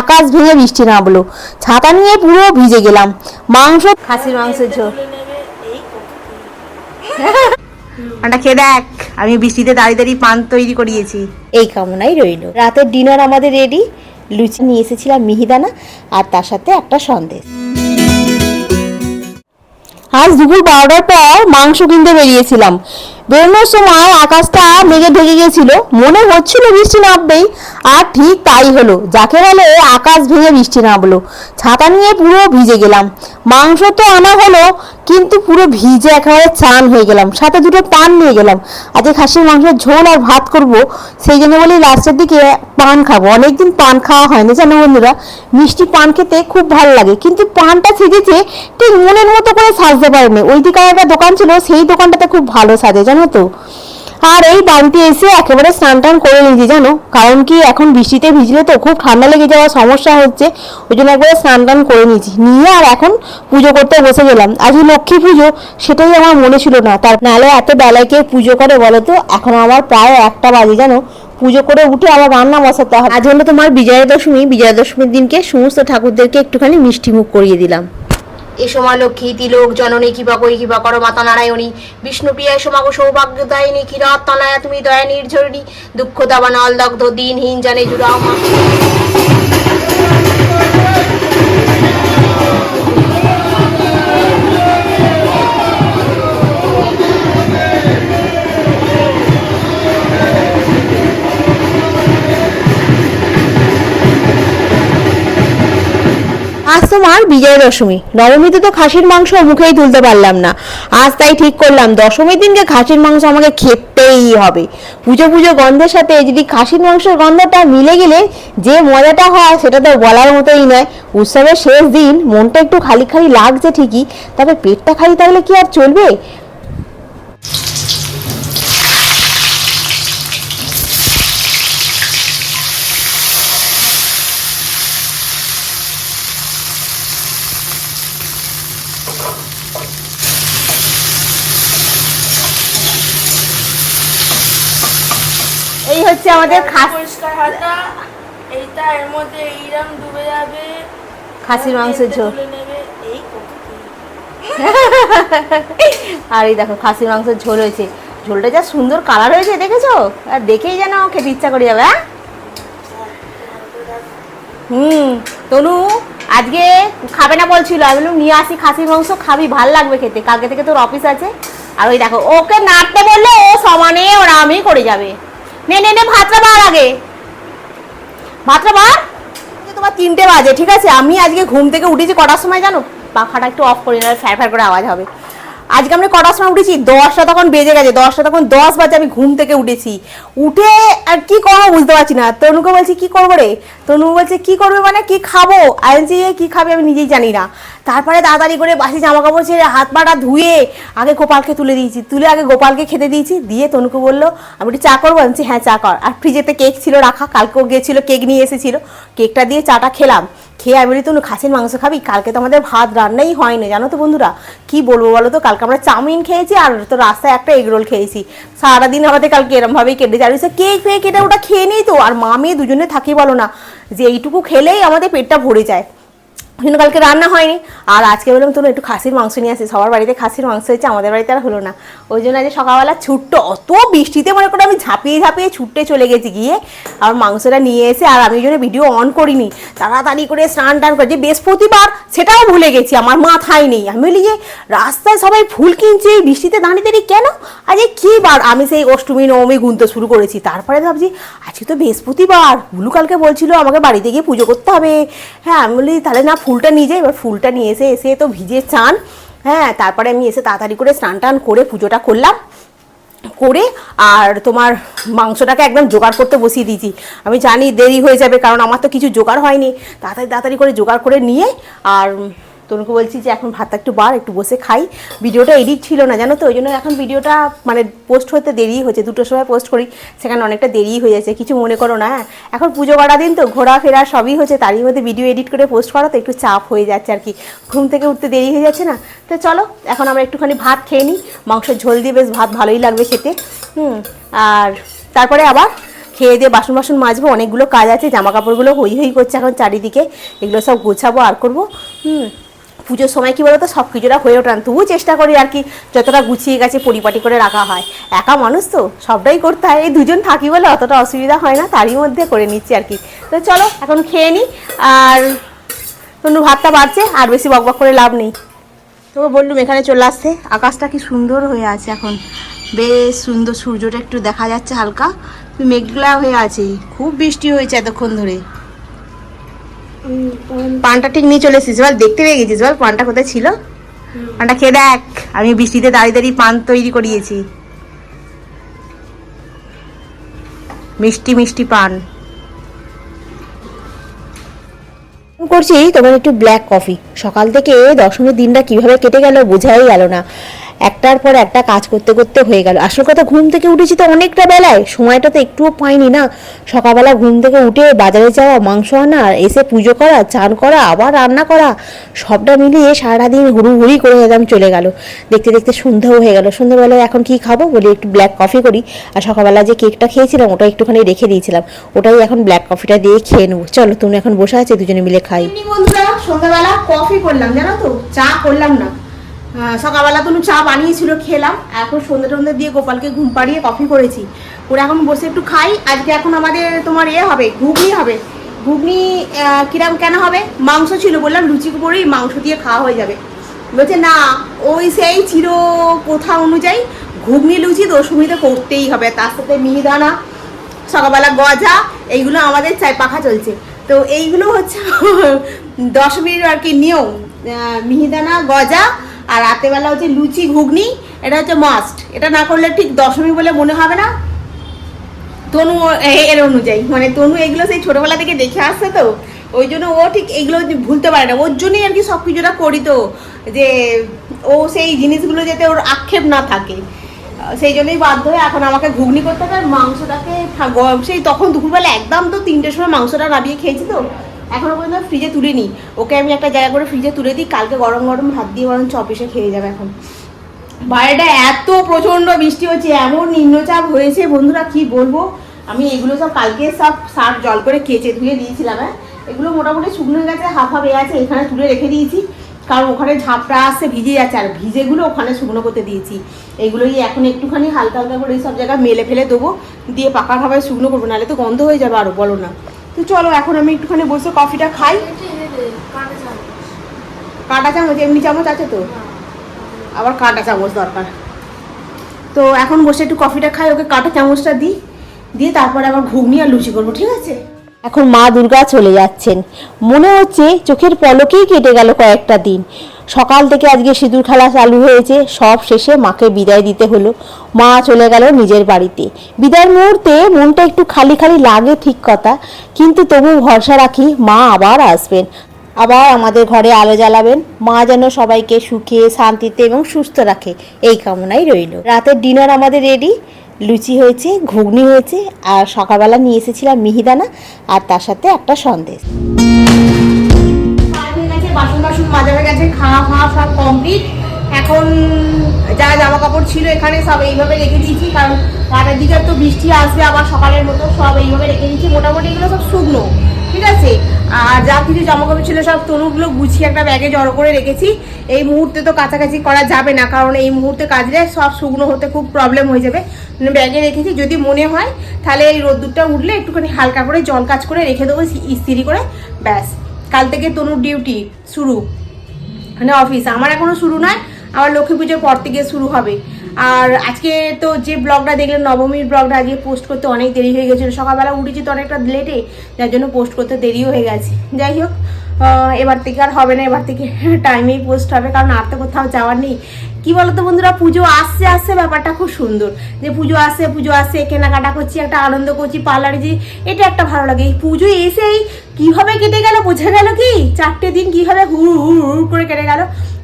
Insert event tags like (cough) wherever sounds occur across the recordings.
আকাশ ভেঙে বৃষ্টি নামলো। ছাতা নিয়ে পুরো ভিজে গেলাম। মাংস খাসির মাংসের ঝোল। আন্টা খেয়ে দেখ। আমি বৃষ্টিতে দাঁড়িয়ে দাঁড়িয়ে পান তৈরি করিয়েছি। এই কামনাই রইল। রাতের ডিনার আমাদের রেডি লুচি নিয়ে এসেছিলাম মিহিদানা আর তার সাথে একটা সন্দেশ। আজ দুপুর বারোটার পর মাংস কিনতে বেরিয়েছিলাম। বেরোনোর সময় আকাশটা মেঘে ঢেকে গেছিল। মনে হচ্ছিল বৃষ্টি নামবেই, আর ঠিক তাই হলো। যাকে বলে আকাশ ভেঙে বৃষ্টি নামলো। ছাতা নিয়ে পুরো ভিজে গেলাম। মাংস তো আনা হলো কিন্তু পুরো ভিজে একেবারে চান হয়ে গেলাম। সাথে দুটো পান নিয়ে গেলাম। আজকে খাসির মাংসের ঝোল আর ভাত করব, সেই জন্য বলি লাস্টের দিকে পান খাব। অনেকদিন পান খাওয়া হয়নি, জানো বন্ধুরা? মিষ্টি পান খেতে খুব ভালো লাগে। কিন্তু পানটা সেজেছে ঠিক মনের মতো করে সাজতে পারেনি। ওই দিকে একটা দোকান ছিল, সেই দোকানটাতে খুব ভালো সাজে, জানো তো? আর এই বাড়িতে এসে একেবারে স্নান টান করে নিয়েছি, জানো? কারণ কি, এখন বৃষ্টিতে ভিজলে তো খুব ঠান্ডা লেগে যাওয়ার সমস্যা হচ্ছে, ওই জন্য একবারে স্নান টান করে নিয়েছি। নিয়ে আর এখন পুজো করতে বসে গেলাম। আজকে লক্ষ্মী পুজো, সেটাই আমার মনে ছিল না। তার নাহলে এত বেলায় কে পুজো করে বলো তো? এখন আমার প্রায় একটা বাজে, জানো? পুজো করে উঠে আবার রান্না বসাতে হয় আজ হলো তোমার বিজয়া দশমী বিজয়া দশমীর দিনকে সমস্ত ঠাকুরদেরকে একটুখানি মিষ্টি মুখ করিয়ে দিলাম। এ সময় লক্ষ্মী, তিলক, জননী কিবা করি কিবা কর, মাতা নারায়ণী বিষ্ণুপ্রিয়া সমাগ সৌভাগ্যদায়িনী কিরাত তনয়া তুমি দয়া নির্ঝরণী, দুঃখ দাবানা অলদগ্ধ দিনহীন জানে জুড়াও মা। তোমার বিজয় দশমী। নবমীতে তো খাসির মাংস মুখেই তুলতে পারলাম না। আজ তাই ঠিক করলাম, দশমীর দিনকে খাসির মাংস আমাকে খেতেই হবে। পুজো পুজো গন্ধের সাথে যদি খাসির মাংসের গন্ধটা মিলে গেলে যে মজাটা হয় সেটা তো বলার মতোই নয়। উৎসবের শেষ দিন মনটা একটু খালি খালি লাগছে ঠিকই, তবে পেটটা খালি থাকলে কি আর চলবে? হচ্ছে আমাদের খাস পরিষ্কার হাতা এইটা এর মধ্যে এইরকম ডুবে যাবে। খাসির মাংসের ঝোল। আর এই দেখো খাসির মাংসের ঝোল হয়েছে। ঝোলটা যা সুন্দর কালার হয়েছে দেখেছ? আর দেখেই যেন খেতে ইচ্ছা করে যাবে হ্যাঁ? হুম তনু আজকে খাবে না বলছিল। আমি বললাম নিয়ে আসি খাসির মাংস খাবি ভালো লাগবে খেতে। কালকে থেকে তোর অফিস আছে। আর ওই দেখো ওকে নাড়তে বললে ও সমানে ওরা আমি করে যাবে। নে নে নে, ভাতটা বার আগে। ভাতটা বার? তোমার তিনটে বাজে, ঠিক আছে? আমি আজকে ঘুম থেকে উঠেছি কটার সময় জানো? পাখাটা একটু অফ করে না ফ্যার ফ্যার করে আওয়াজ হবে। আজকে আমরা কটার সময় উঠেছি? দশটা তখন বেজে গেছে দশটা তখন দশ বাজে আমি ঘুম থেকে উঠেছি। উঠে আর কি করব বুঝতে পারছি না। তনুকে বলছি কি করব রে? তনু বলছে কি করবে মানে কি খাব? "এ, কি খাবে আমি নিজেই জানি না। তারপরে তাড়াতাড়ি করে বাসি জামা কাপড় ছেড়ে হাত পাটা ধুয়ে আগে গোপালকে তুলে দিয়েছি। তুলে আগে গোপালকে খেতে দিয়েছি। দিয়ে তনুকে বলল আমি একটু চা করব? আমি হ্যাঁ চা কর। আর ফ্রিজেতে কেক ছিল রাখা। কালকেও গিয়েছিল কেক নিয়ে এসেছিল। কেকটা দিয়ে চাটা খেলাম। খেয়ে আমি বলি তো খাসির মাংস খাবি? কালকে তো আমাদের ভাত রান্নাই হয় না জানো তো বন্ধুরা, কি বলব বলো তো? কালকে আমরা চাউমিন খেয়েছি আর তো রাস্তায় একটা এগরোল খেয়েছি। সারাদিন আমাদের কালকে এরমভাবেই কেটেছে আর কে ফেক এটা ওটা খেয়ে নিই তো? আর মা মেয়ে দুজনে থাকি বলো না, যে এইটুকু খেলেই আমাদের পেটটা ভরে যায়। জন্য কালকে রান্না হয়নি। আর আজকে বললাম তুমি একটু খাসির মাংস নিয়ে আসি। সবার বাড়িতে খাসির মাংস হয়েছে, আমাদের বাড়িতে আর হলো না। ওই জন্য আজকে সকালবেলা ছুট্টো, অত বৃষ্টিতে মনে করে আমি ঝাঁপিয়ে ঝাঁপিয়ে ছুটতে চলে গেছি গিয়ে। আর মাংসটা নিয়ে এসে আর আমি ওই জন্য ভিডিও অন করিনি। তাড়াতাড়ি করে স্নান টান করে, যে বৃহস্পতিবার, সেটাও ভুলে গেছি, আমার মাথায় নেই। আমি বলি, যে রাস্তায় সবাই ফুল কিনছে, এই বৃষ্টিতে দাঁড়িয়ে দাঁড়িয়ে কেন? আজকে কী বার, আমি সেই অষ্টমী, নবমী গুনতে শুরু করেছি। তারপরে ভাবছি, আজকে তো বৃহস্পতিবার, বুলু কালকে বলছিল আমাকে বাড়িতে গিয়ে পুজো করতে হবে। হ্যাঁ আমি বলি, তাহলে না ফুলটা নিয়ে যাই, এবার ফুলটা নিয়ে এসে এসে তো ভিজে চান হ্যাঁ তারপরে আমি এসে তাড়াতাড়ি করে স্নান টান করে পুজোটা করলাম। করে আর তোমার মাংসটাকে একদম জোগাড় করতে বসিয়ে দিয়েছি। আমি জানি দেরি হয়ে যাবে, কারণ আমার তো কিছু জোগাড় হয়নি। তাড়াতাড়ি তাড়াতাড়ি করে জোগাড় করে নিয়ে, আর তনুকে বলছি যে এখন ভাতটা একটু বার, একটু বসে খাই। ভিডিওটা এডিট ছিল না, জানো তো, ওই জন্য এখন ভিডিওটা মানে পোস্ট হতে দেরি হচ্ছে দুটোর সময় পোস্ট করি, সেখানে অনেকটা দেরি হয়ে যাচ্ছে, কিছু মনে করো না হ্যাঁ। এখন পুজো করা দিন তো ঘোরাফেরা সবই হচ্ছে, তারই মধ্যে ভিডিও এডিট করে পোস্ট করা তো একটু চাপ হয়ে যাচ্ছে আর কি। ঘুম থেকে উঠতে দেরি হয়ে যাচ্ছে না, তো চলো, এখন আমরা একটুখানি ভাত খেয়ে নিই, মাংসের ঝোল দিয়ে বেশ ভাত ভালোই লাগবে খেতে, হুম। আর তারপরে আবার খেয়ে দিয়ে বাসন বাসন মাজবো, অনেকগুলো কাজ আছে জামা কাপড়গুলো হই হই করছে এখন চারিদিকে, এগুলো সব গোছাবো আর করব, হুম। পুজোর সময় কি বলতো? সব কিছুটা হয়ে ওঠান তবুও চেষ্টা করি আর কি, যতটা গুছিয়ে গেছে, পরিপাটি করে রাখা হয়। একা মানুষ তো, সবটাই করতে হয়। এই দুজন থাকি বলে অতটা অসুবিধা হয় না, তারই মধ্যে করে নিচ্ছি আর কি। তো চলো, এখন খেয়ে নিই আর তনু ভাতটা বাড়ছে, আর বেশি বকবক করে লাভ নেই। তবে বললুম, এখানে চলে আসতে আকাশটা কি সুন্দর হয়ে আছে এখন। বেশ সুন্দর, সূর্যটা একটু দেখা যাচ্ছে হালকা। মেঘলা হয়ে আছে। খুব বৃষ্টি হয়েছে এতক্ষণ ধরে। পানটা ঠিক নিয়ে চলে এসেছিস বল দেখতে পেয়ে গেছিস বল পানটা কোথায় ছিল? পানটা খেয়ে দেখ। আমি বৃষ্টিতে দাঁড়িয়ে দাঁড়িয়ে পান তৈরি করিয়েছি। মিষ্টি মিষ্টি পান। করছি তোমার একটু ব্ল্যাক কফি সকাল থেকে দশমীর দিনটা কীভাবে কেটে গেল বোঝাই গেল না। একটার পর একটা কাজ করতে করতে হয়ে গেল। আসল কথা, ঘুম থেকে উঠেছি তো অনেকটা বেলায়। সময়টা তো একটুও পাইনি না। সকালবেলা ঘুম থেকে উঠে বাজারে যাওয়া, মাংস আনা, এসে পুজো করা, চান করা, আবার রান্না করা, সবটা মিলিয়ে সারাদিন হুড়ু হুড়ি করে একদম চলে গেল। দেখতে দেখতে সন্ধ্যাও হয়ে গেল। সন্ধ্যাবেলায় এখন কি খাব বলি একটু ব্ল্যাক কফি করি। আর সকালবেলা যে কেকটা খেয়েছিলাম, ওটা একটুখানি রেখে দিয়েছিলাম। ওটাই এখন ব্ল্যাক কফিটা দিয়ে খেয়ে নেব। চলো তুমি এখন বসে আছে, দুজনে মিলে খাই। বন্ধুরা, সন্ধ্যাবেলা কফি করলাম, জানো তো? চা করলাম না। সকালবেলা তো চা বানিয়েছিল, খেলাম। এখন সন্ধ্যে টন্ধে দিয়ে গোপালকে ঘুম পাড়িয়ে কফি করেছি। ওরা এখন বসে একটু খাই। আজকে এখন আমাদের তোমার এ হবে, ঘুগনি হবে। ঘুগনি কিরাম কেন হবে? মাংস ছিল বললাম, লুচি করেই মাংস দিয়ে খাওয়া হয়ে যাবে। বলছে, না, ওই সেই চির কোথা অনুযায়ী ঘুগনি, লুচি দশমীতে করতেই হবে। তার সাথে মিহিদানা, সকালবেলা গজা, এইগুলো আমাদের চাই পাখা চলছে। তো এইগুলো হচ্ছে (laughs) দশমীর আর কি নিয়ম। মিহিদানা, গজা আর রাতেবেলা হচ্ছে লুচি ঘুগনি, এটা হচ্ছে মাস্ট এটা না করলে ঠিক দশমী বলে মনে হবে না। তনু এর অনুযায়ী মানে তনু এগুলো সেই ছোটবেলা থেকে দেখে আসছে তো, ওই জন্য ও ঠিক এগুলো ভুলতে পারে না। ওর জন্যই আর কি সব কিছুটা করি তো, যে ও সেই জিনিসগুলো যাতে ওর আক্ষেপ না থাকে। সেই জন্যই বাধ্য হয়ে এখন আমাকে ঘুগনি করতে হবে মাংসটাকে সেই তখন দুপুরবেলা একদম তো তিনটের সময় মাংসটা নামিয়ে খেয়েছি তো এখনও পর্যন্ত ফ্রিজে তুলে নিই ওকে আমি একটা জায়গা করে ফ্রিজে তুলে দিই, কালকে গরম গরম ভাত দিয়ে বরং চপিসে খেয়ে যাবে এখন। বাইরেটা এত প্রচণ্ড বৃষ্টি হচ্ছে, এমন নিম্নচাপ হয়েছে, বন্ধুরা কি বলব? আমি এগুলো সব কালকে সব সার জল করে কেচে ধুয়ে দিয়েছিলাম হ্যাঁ? এগুলো মোটামুটি শুকনো গেছে হাফ হাফ আছে, এখানে তুলে রেখে দিয়েছি। কারণ ওখানে ঝাপটা আসছে, ভিজে যাচ্ছে, আর ভিজেগুলো ওখানে শুকনো করতে দিয়েছি। এইগুলোই এখন একটুখানি হালকা হালকা করে এই সব জায়গায় মেলে ফেলে দেবো, দিয়ে পাকা খাবার শুকনো করব, নাহলে তো গন্ধ হয়ে যাবে আরও বলো না। তো চলো, এখন আমি একটুখানি বসে কফিটা খাই। কাঁটা চামচ, এমনি চামচ আছে তো? আবার কাঁটা চামচ দরকার। তো এখন বসে একটু কফিটা খাই, ওকে কাঁটা চামচটা দিই। দিয়ে তারপরে আবার ঘুগনি আর লুচি করব, ঠিক আছে? এখন মা দুর্গা চলে যাচ্ছেন। মনে হচ্ছে চোখের পলকেই কেটে গেল কয়েকটা দিন। সকাল থেকে আজকে সিঁদুর খেলা চালু হয়েছে। সব শেষে মাকে বিদায় দিতে হলো। মা চলে গেল নিজের বাড়িতে। বিদায়ের মুহূর্তে মনটা একটু খালি খালি লাগে ঠিক কথা, কিন্তু তবু ভরসা রাখি মা আবার আসবেন। আবার আমাদের ঘরে আলো জ্বালাবেন। মা যেন সবাইকে সুখে, শান্তিতে এবং সুস্থ রাখে, এই কামনাই রইল। রাতের ডিনার আমাদের রেডি লুচি হয়েছে, ঘুগনি হয়েছে, আর সকালবেলা নিয়ে এসেছিলাম মিহিদানা, আর তার সাথে একটা সন্দেশ। মাজা হয়ে গেছে খাওয়া খাওয়া সব কমপ্লিট এখন যা জামা কাপড় ছিল এখানে সব এইভাবে রেখে দিয়েছি, কারণ রাতের দিকে তো বৃষ্টি আসবে আবার সকালের মতো সব এইভাবে রেখে দিয়েছি। মোটামুটি এগুলো সব শুকনো, ঠিক আছে? আর যা কিছু জামা কাপড় ছিল সব তনুগুলো গুছিয়ে একটা ব্যাগে জড়ো করে রেখেছি। এই মুহূর্তে তো কাছাকাছি করা যাবে না, কারণ এই মুহূর্তে কাজলে সব শুকনো হতে খুব প্রবলেম হয়ে যাবে। ব্যাগে রেখেছি, যদি মনে হয়, তাহলে এই রোদ্দুরটা উঠলে একটুখানি হালকা করে জল কাজ করে রেখে দেবো ইস্ত্রি করে, ব্যাস। কাল থেকে তনুর ডিউটি শুরু। মানে অফিস আমার এখনও শুরু নয় আমার লক্ষ্মী পুজোর পর থেকে শুরু হবে। আর আজকে তো যে ব্লগটা দেখলেন, নবমীর ব্লগটা আজকে পোস্ট করতে অনেক দেরি হয়ে গেছিল। সকালবেলা উঠেছি তো অনেকটা লেটে যার জন্য পোস্ট করতে দেরিও হয়ে গেছে। যাই হোক এবার থেকে আর হবে না, এবার থেকে টাইমেই পোস্ট হবে, কারণ আর তো কোথাও যাওয়ার নেই। কি বলতো বন্ধুরা, পুজো আসছে আসছে, ব্যাপারটা খুব সুন্দর। যে পুজো আসে পুজো আসে কেনাকাটা করছি, একটা আনন্দ করছি পার্লারে যে, এটা একটা ভালো লাগে। এই পুজো এসেই কীভাবে কেটে গেল, বোঝা গেল কি? চারটে দিন কীভাবে হুড় হুড় হুড় করে কেটে গেল।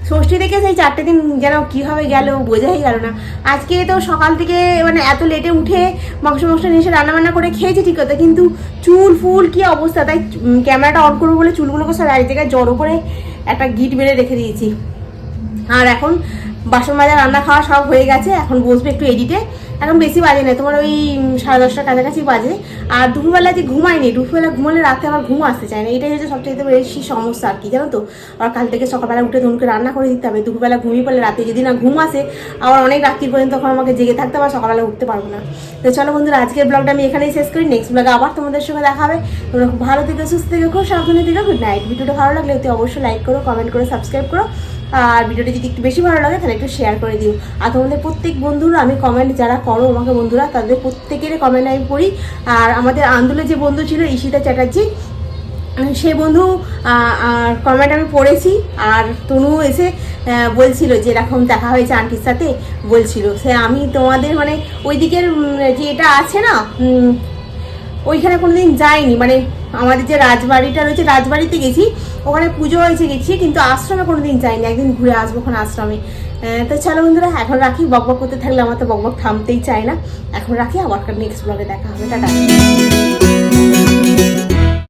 ষষ্ঠী থেকে সেই চারটে দিন যেন কীভাবে গেল বোঝাই গেল না। আজকে তো সকাল থেকে মানে এত লেটে উঠে মাংস মাংস নিয়ে এসে রান্নাবান্না করে খেয়েছি ঠিক কথা কিন্তু চুল, ফুল কি অবস্থা? তাই ক্যামেরাটা অন করব বলে চুলগুলোকে সব এক জায়গায় জড়ো করে একটা গিট বেড়ে রেখে দিয়েছি। আর এখন বাসন মাজা, রান্না খাওয়া সব হয়ে গেছে, এখন বসবে একটু এডিটে এখন বেশি বাজে না, তোমার ওই সাড়ে দশটার কাছাকাছি বাজে। আর দুপুরবেলা যে ঘুমাইনি দুপুরবেলা ঘুমালে রাতে আমার ঘুম আসতে চায় না। এটাই হচ্ছে সবচেয়ে বেশি সমস্যা আর কি, জানো তো? আর কাল থেকে সকালবেলা উঠে তনুকে রান্না করে দিতে হবে, দুপুরবেলা ঘুমিয়ে পড়লে রাতে যদি না ঘুম আসে, আবার অনেক রাত্রি পর্যন্ত তখন আমাকে জেগে থাকতে হবে সকালবেলা উঠতে পারব না। তো চলো বন্ধুরা, আজকের ব্লগটা আমি এখানেই শেষ করি। নেক্সট ব্লগে আবার তোমাদের সঙ্গে দেখা হবে। তোমরা খুব ভালো থেকে, সুস্থ থেকে, খুব সাবধানে থেকে গুড নাইট ভিডিওটা ভালো লাগলে অতি অবশ্যই লাইক করো কমেন্ট করো সাবস্ক্রাইব করো। আর ভিডিওটা যদি একটু বেশি ভালো লাগে, তাহলে একটু শেয়ার করে দিও। আর তোমাদের প্রত্যেক বন্ধুরা, আমি কমেন্ট যারা করো আমাকে বন্ধুরা, তাদের প্রত্যেকের কমেন্ট আমি পড়ি। আর আমাদের আন্দোলনে যে বন্ধু ছিল ঈশিতা চ্যাটার্জি সে বন্ধু কমেন্ট আমি পড়েছি। আর তনু এসে বলছিল যে এরকম দেখা হয়েছে আন্টির সাথে, বলছিল। সে আমি তোমাদের মানে ওই দিকের যে এটা আছে না ওইখানে কোনোদিন যাইনি। মানে আমাদের যে রাজবাড়িটা রয়েছে, রাজবাড়িতে গেছি। ওখানে পুজো হয়েছে, গেছি, কিন্তু আশ্রমে কোনো দিন যাইনি। একদিন ঘুরে আসব ওখানে আশ্রমে। তো চলো বন্ধুরা, এখন রাখি। বকবক করতে থাকলে আমার তো বকবক থামতেই চায় না। এখন রাখি, আবার নেক্সট ব্লগে দেখা হবে। টাটা।